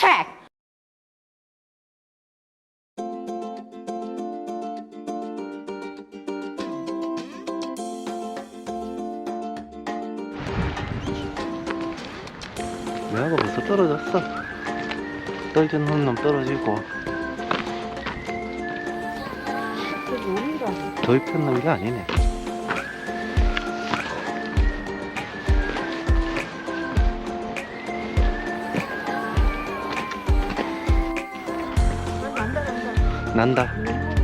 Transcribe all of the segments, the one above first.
check. 매화가 벌써 떨어졌어. 떨어진 놈 떨어지고 더 입혔는 게 아니네. 난다.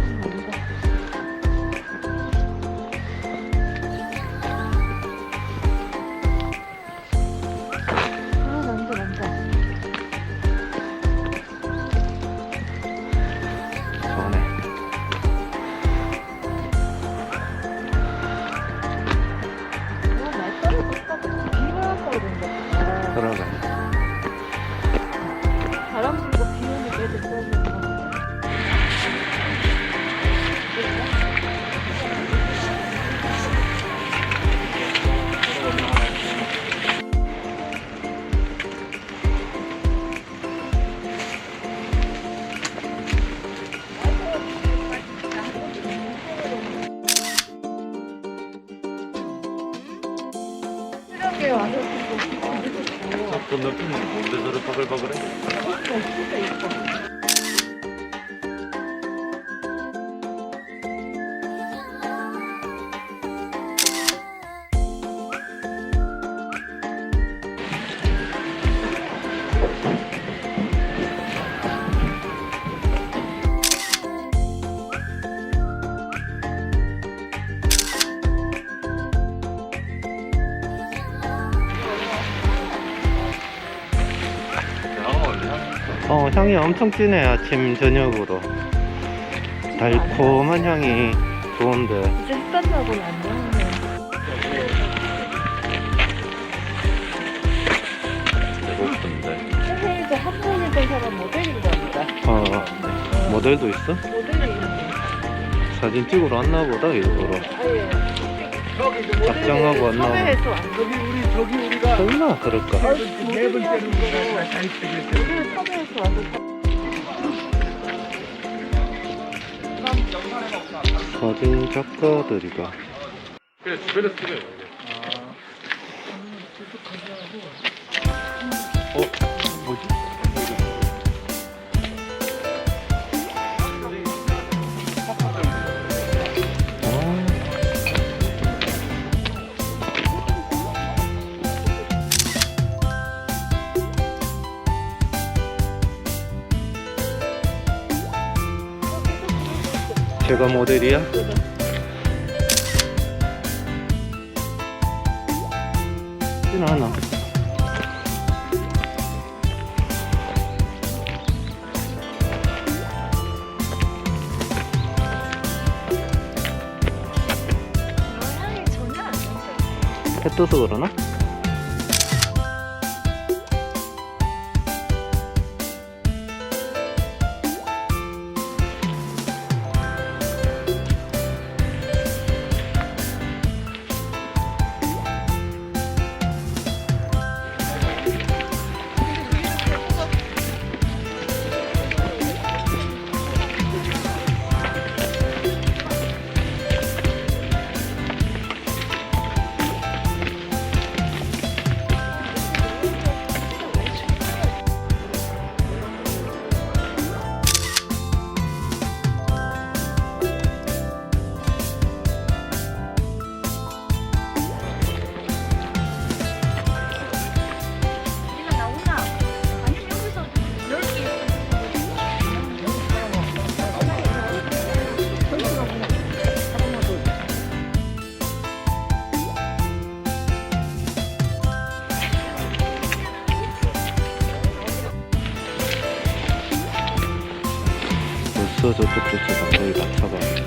수령에 와서 또 높이는 뭔데 저를 바글바글해? 어, 향이 엄청 진해, 아침, 저녁으로. 달콤한 향이 좋은데. 이제 습관하고는 안 되는데. 선생님도 한 번이던 사람 모델인 겁니다. 어, 모델도 있어? 모델이 있네. 사진 찍으러 왔나 보다, 일부러. 아예. 답장하고 왔나. 저기 우리 저기 우리가 설마, 그럴까? 네 우리가 섭외해서 사진 작가들이가. 그래 주변에서 찍어요. 어, 제가 모델이야? 진 않아. 향이 전혀 안 나요. 해 떠서 그러나? 저쪽 주차가 거의 다 차가.